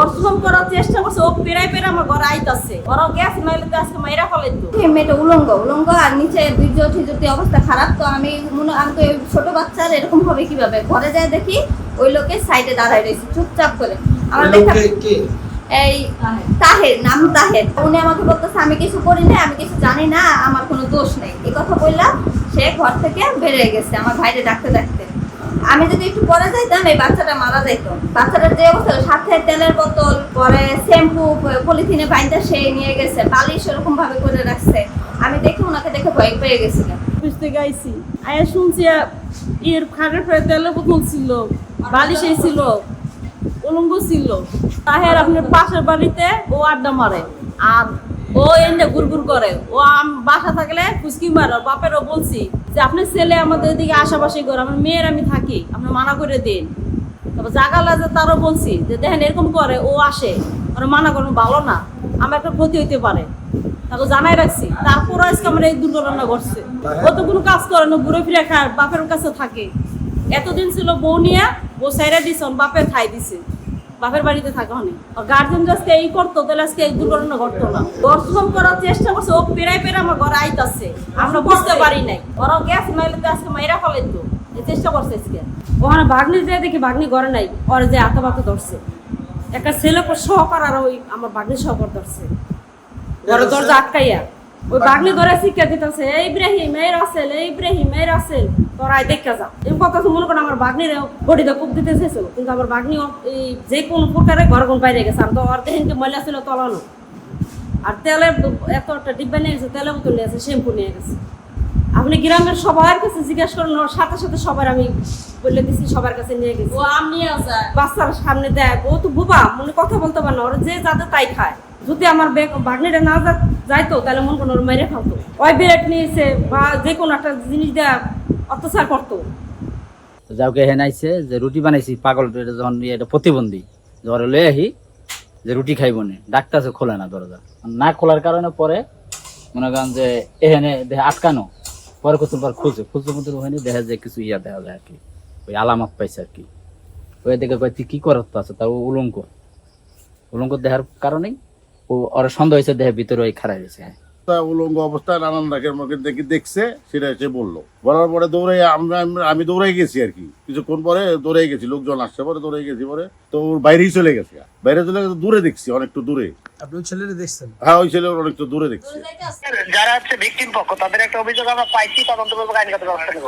দর্শন করার চেষ্টা করছে ও পেরাই পেরে আমার ঘরে আইতাছে। ওরা গ্যাস নাইলে তো আজকে মাইরা ফেলাইতো। মেয়েটা উলঙ্গ উলঙ্গ আর নিচে বীর্য ঠিজতি অবস্থা খারাপ তো আমি মনে আমি তো এই ছোট বাচ্চার এরকম হবে কীভাবে? ঘরে যায় দেখি ওই লোকের সাইডে দাঁড়ায় রয়েছে চুপচাপ করে। আমার দেখা এই তাহের। নাম তাহের। উনি আমাকে বলতেছে আমি কিছু করি না আমি কিছু জানি না আমার কোনো দোষ নেই। এই কথা বললাম সে ঘর থেকে বেরিয়ে গেছে আমার ভাইরে ডাকতে ডাকতে আমি যদি একটু পরে যাইতাম, এই বাচ্চাটা মারা যাইতো। বাচ্চাটার যে অবস্থা, সাথে তেলের বোতল, পরে শ্যাম্পু, পলিথিনে বাইন্দা সে নিয়ে গেছে, বালিশ ওরকম ভাবে করে রাখছে। আমি দেখে ওনাকে দেখে ভয় পেয়ে গেছিলাম। থেকে আইসি আয়া শুনছি ইয়ের খাটের পরে তেলের বোতল ছিল, বালিশ ছিল, উলঙ্গ ছিল। তাহের আপনার পাশের বাড়িতে ও আড্ডা মারে। আর ও এনে করে। ও বাসা থাকলে ফুসকি মারে। বাপেরও বলছি যে, আপনার ছেলে আমাদের এদিকে করে আমার মেয়ের আমি থাকি মানা করে দিন। তারপর জাগালা যে তারও বলছি যে, দেখেন, এরকম করে, ও আসে, ওরা মানা করেন ভালো না, আমার একটা ক্ষতি হইতে পারে। তাকে জানাই রাখছি তারপর আজকে আমার এই দুর্ঘটনা ঘটছে। ও তো কোনো কাজ করে না, ঘুরে ফিরে খায়, বাপের কাছে থাকে। এতদিন ছিল বউ নিয়ে, ও সাইরা দিছে বাপের খাই দিছে। বাপের বাড়িতে থাকা হয়নি। গার্জেন আজকে এই করতো, তাহলে আজকে এই দুর্ঘটনা ঘটতো না। দর্শন করার চেষ্টা করছে, ও পেরাই পেরে আমার ঘরে আইতাছে। আমরা বুঝতে পারি নাই। ওরা গ্যাস নাইলে তো আজকে মাইরা ফেলাইতো। এই চেষ্টা করছে আজকে। ওখানে ভাগ্নি যায় দেখি ভাগ্নি ঘরে নাই, ওর যে আতা বাতা ধরছে। একটা ছেলে সহকার আর ওই আমার ভাগ্নি সহকার ধরছে। ঘরে দরজা আটকাইয়া। ওই বাগনি ধরে শিক্ষা দিতেছে এই ইব্রাহিম এই রাসেল এই ইব্রাহিম এই রাসেল তোরাই দেখা যা। এই কথা মনে করেন আমার বাগনির বডিতে কূপ দিতে চেয়েছিল কিন্তু আমার বাগনি এই যে কোনো প্রকারে ঘর কোন বাইরে গেছে। আর তো ওর দেহেনকে ময়লা ছিল তলানো। আর তেলের এত একটা ডিব্বা নিয়ে গেছে তেলের বোতল নিয়ে গেছে শ্যাম্পু নিয়ে গেছে। আপনি গ্রামের সবার কাছে জিজ্ঞাসা করেন ওর সাথে সাথে সবার আমি বলে দিছি সবার কাছে নিয়ে গেছি। ও আম বাচ্চার সামনে দেয় ও তো বুবা মনে কথা বলতে পারে না ওরা যে যাতে তাই খায়। যদি আমার বাগনিটা না যাইতো, তাহলে মন কোনো মেরে ফেলতো ওই বিরাট নিয়েছে বা যে কোনো একটা জিনিস দেয়া অত্যাচার করতো। যাওকে হেনাইছে যে রুটি বানাইছি, পাগল যখন ইয়ে এটা প্রতিবন্ধী। জ্বরে লয়ে আহি যে রুটি খাইব নে। ডাক্তার খোলে না দরজা। না খোলার কারণে পরে মনে করেন যে এহেনে দেহে আটকানো। পরে কত পর খুঁজে খুঁজতে খুঁজতে ওখানে দেখা যায় কিছু ইয়া দেখা যায় আর কি। ওই আলামত পাইছে আর কি। ওই দেখে কয়, তুই কি করতে আছে তার ও উলঙ্ক উলঙ্ক দেখার কারণেই ও ওর সন্দেহ হয়েছে দেহের ভিতরে ওই খারাপ হয়েছে হ্যাঁ। তা উলঙ্গ অবস্থায় নানান রাগের মুখে দেখি দেখছে সেটা এসে বলল। বলার পরে দৌড়ে আমি দৌড়াই গেছি আর কি। কিছুক্ষণ পরে দৌড়াই গেছি লোকজন আসছে পরে দৌড়াই গেছি পরে তো ওর বাইরেই চলে গেছে। বাইরে চলে গেছে দূরে দেখছি অনেকটু দূরে। আপনি ছেলেটা দেখছেন? হ্যাঁ ওই ছেলে অনেকটু দূরে দেখছি। যারা হচ্ছে ভিকটিম পক্ষ তাদের একটা অভিযোগ আমরা পাইছি তদন্ত করব আইনগত ব্যবস্থা নেব।